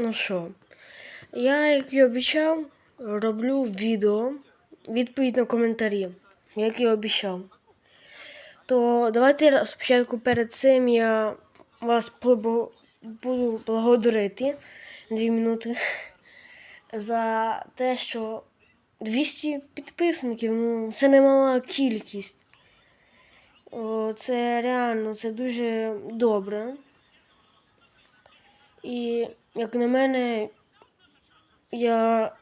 Ну що, я, як і обіцяв, роблю відео, відповідь на коментарі, як і обіцяв. То давайте спочатку перед цим я вас буду благодарити дві минути за те, що 200 підписників, ну, це немала кількість. О, це реально, це дуже добре. І як на мене, я,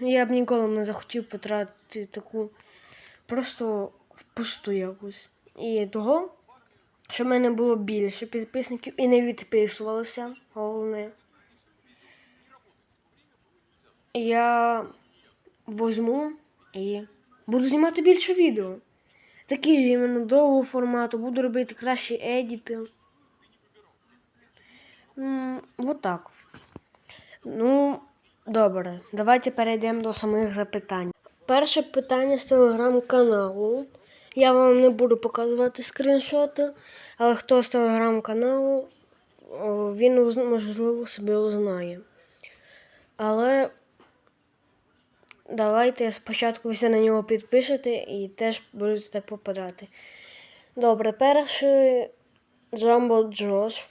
я б ніколи не захотів потратити таку просто впусту якусь. І того, щоб в мене було більше підписників і не відписувалося, головне. Я возьму і буду знімати більше відео. Такі іменно довгого формату, буду робити кращі едіти. Вот так. Ну, добре, давайте перейдемо до самих запитань. Перше питання з телеграм-каналу. Я вам не буду показувати скріншоти, але хто з телеграм-каналу, він можливо себе узнає. Але давайте спочатку ви на нього підпишете і теж будете так попадати. Добре, перший Джамбо Джош.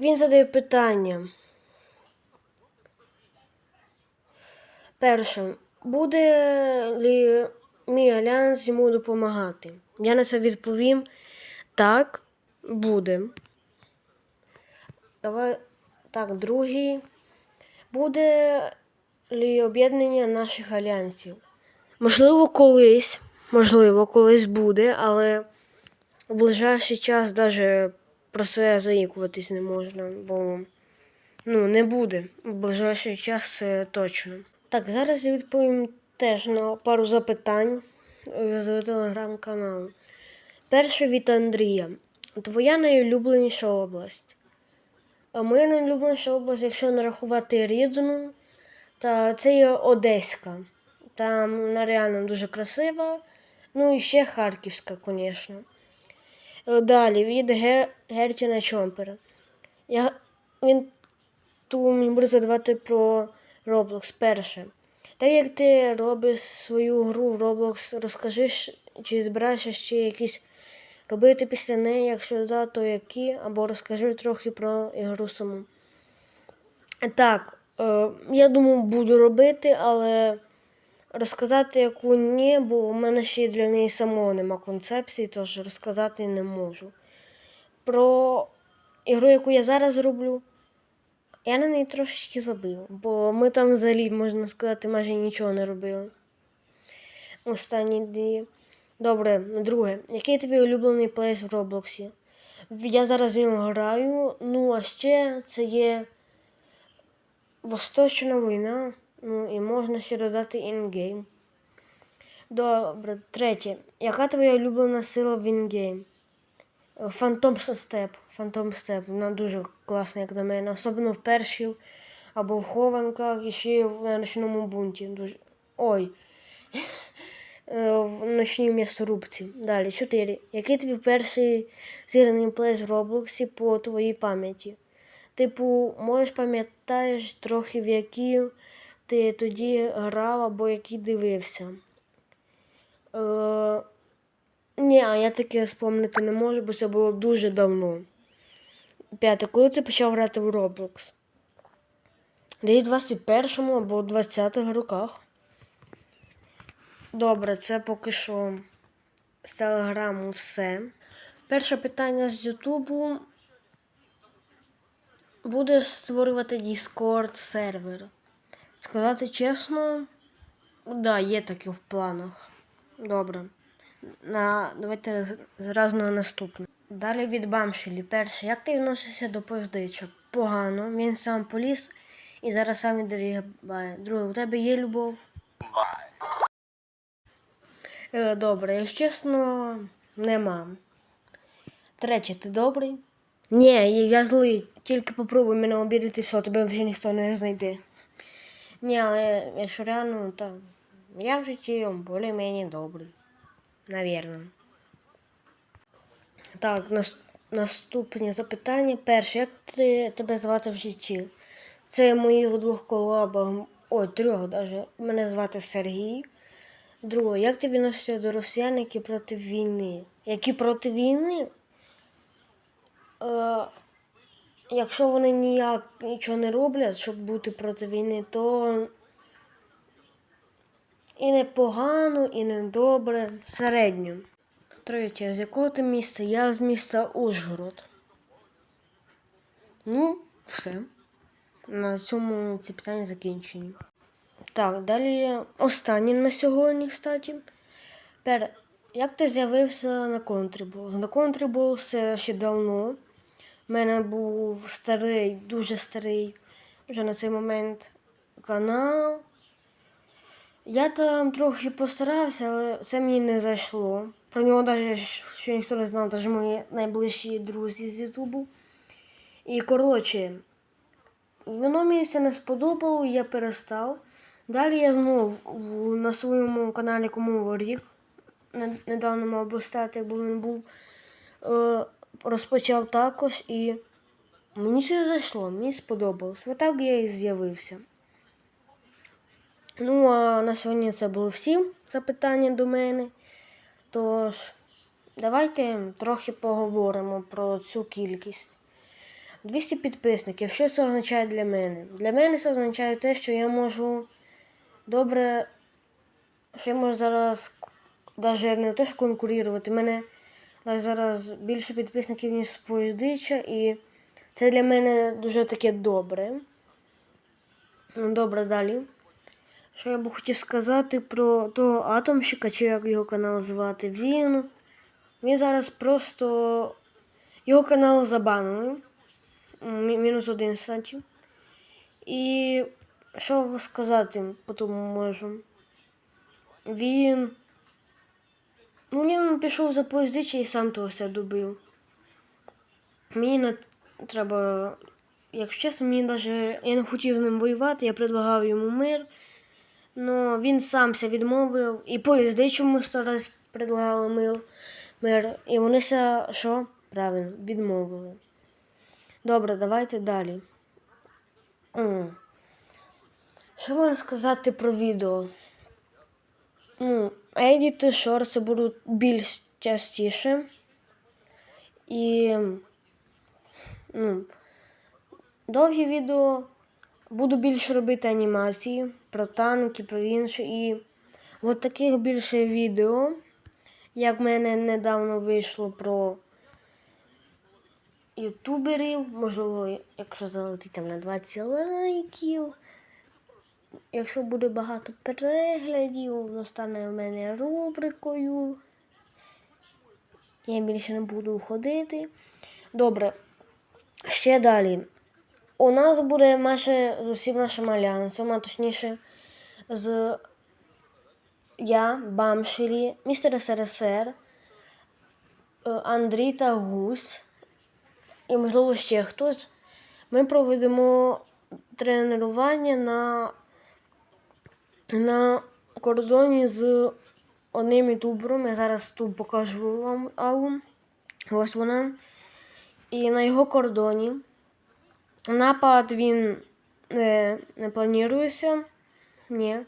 Він задає питання. Перше, буде лі мій альянс йому допомагати? Я на це відповім. Так, буде. Давай так, другий. Буде лі об'єднання наших альянсів? Можливо, колись, можливо, колись буде, але в ближайший час навіть про це заїкуватись не можна, бо ну, не буде. В ближайший час це точно. Так, зараз я відповім теж на пару запитань з телеграм-каналу. Перше від Андрія. Твоя найулюбленіша область. А моя найулюбленіша область, якщо не рахувати рідну, та це є Одеська. Там вона реально дуже красива. Ну і ще Харківська, звісно. Е, Далі від Гер... Гертіна Чомпера. Я... Він ту мені буде задавати про Roblox перше. Так як ти робиш свою гру в Roblox, розкажи, чи збираєшся ще якісь робити після неї, якщо да, то які, або розкажи трохи про ігру саму. Так, е, я думаю, буду робити, але розказати яку ні, бо у мене ще й для неї самого нема концепції, тож розказати не можу. Про ігру, яку я зараз роблю, я на неї трошечки забив, бо ми там взагалі, можна сказати, майже нічого не робили. Останні дні. Добре, друге. Який твій улюблений плейс в Роблоксі? Я зараз в нього граю. Ну, а ще це є Восточна війна. Ну і можна ще додати інгейм. Добре, третє. Яка твоя улюблена сила в інгейм? Фантом Степ. Фантом Степ. Вона дуже класна, як на мене. Особливо в першій або в хованках, і ще в ночному бунті. Дуже... Ой. В ночній м'ясорубці. Далі. Чотири. Який твій перший зірний плейс в Роблоксі по твоїй пам'яті? Типу, можеш пам'ятаєш трохи, в які ти тоді грав або які дивився? Е, ні, а я таке спомнити не можу, бо це було дуже давно. П'яте, коли ти почав грати в Roblox? Десь в 21-му або 20-х роках. Добре, це поки що з телеграму все. Перше питання з Ютубу. Будеш створювати Discord сервер. Сказати чесно, да, є таке в планах. Добре. На, давайте зразу на наступне. Далі від Бамшелі. Перше, як ти відносишся до Поздича? Погано. Він сам поліз і зараз сам відрігає. Друге, у тебе є любов? Е, Добре, якщо чесно, нема. Третє, ти добрий? Ні, я злий. Тільки попробуй мене обідати, все, тебе вже ніхто не знайде. Ні, але якщо реально, то я в житті більш-менш добрий. Навірно. Так, нас... наступні запитання. Перше, як ти тебе звати в житті? Це моїх двох колабах, ой, трьох даже. Мене звати Сергій. Друге, як ти відносишся до росіян, які проти війни? Які проти війни? Якщо вони ніяк нічого не роблять, щоб бути проти війни, то і не погано, і не добре, середньо. Третє, з якого ти міста? Я з міста Ужгород. Ну, все. На цьому ці питання закінчені. Так, далі останнє на сьогодні, кстати. Пер, як ти з'явився на контрибул? На контрибул це ще давно. У мене був старий, дуже старий вже на цей момент канал. Я там трохи постарався, але це мені не зайшло. Про нього навіть ще ніхто не знав, навіть мої найближчі друзі з Ютубу. І коротше, воно мені це не сподобало, я перестав. Далі я знову на своєму каналі Кому рік не- недавно мав би стати, бо він був е, розпочав також і мені це зайшло, мені сподобалось. Отак я і з'явився. Ну, а на сьогодні це були всі запитання до мене. Тож, давайте трохи поговоримо про цю кількість. 200 підписників. Що це означає для мене? Для мене це означає те, що я можу добре, що я можу зараз навіть не те, що конкурувати. У мене зараз більше підписників, ніж поїздича, і це для мене дуже таке добре. Ну, добре, далі. Що я би хотів сказати про того атомщика, чи як його канал звати. Він. Він зараз просто. Його канал забанили. Мінус один кстати. І що сказати по тому можу? Він. Ну, він пішов за поїздичі і сам того все добив. Мені не треба. Якщо чесно, мені навіть я не хотів з ним воювати, я предлагав йому мир. Ну, він сам самся відмовив, і поїздичому сто раз предлагали мир, мир. І вони ся, що? Правильно, відмовили. Добре, давайте далі. М. Що можна сказати про відео? Ну, едіти, шорти будуть більш частіше. І ну, довгі відео буду більше робити анімації про танки, про інше. І от таких більше відео, як в мене недавно вийшло про ютуберів, можливо, якщо залетить на 20 лайків. Якщо буде багато переглядів, воно в мене рубрикою. Я більше не буду ходити. Добре. Ще далі. У нас буде майже з усім нашим альянсом, а точніше з я, Бамшелі, містер СРСР, е, Андрій та Гусь і, можливо, ще хтось. Ми проведемо тренування на, на кордоні з одним ютубером. Я зараз тут покажу вам аум. Ось вона. І на його кордоні. Напад він не, не планується. Ні.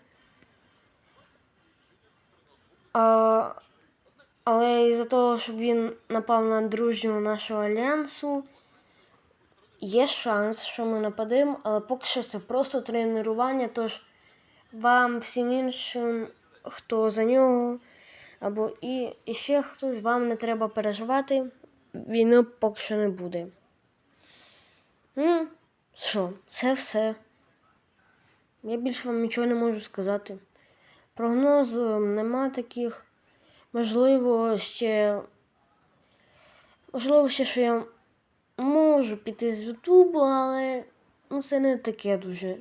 А, але із-за того, що він напав на дружню нашого альянсу, є шанс, що ми нападемо, але поки що це просто тренування, тож вам всім іншим, хто за нього, або і, і ще хтось, вам не треба переживати, війни поки що не буде. Ну, що, це все. Я більше вам нічого не можу сказати. Прогноз е, нема таких. Можливо, ще. Можливо, ще, що я можу піти з Ютубу, але ну, це не таке дуже.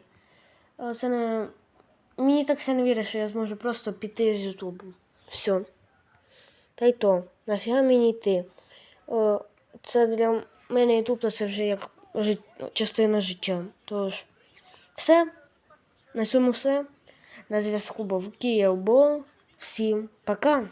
Е, Це не. Мені так все не вірить, що я зможу просто піти з Ютубу. Все. Та й то, нафіга мені йти. О, Це для мене Ютуб, це вже як жит... частина життя. Тож, все. На цьому все. На зв'язку був Київ Бо. Всім пока!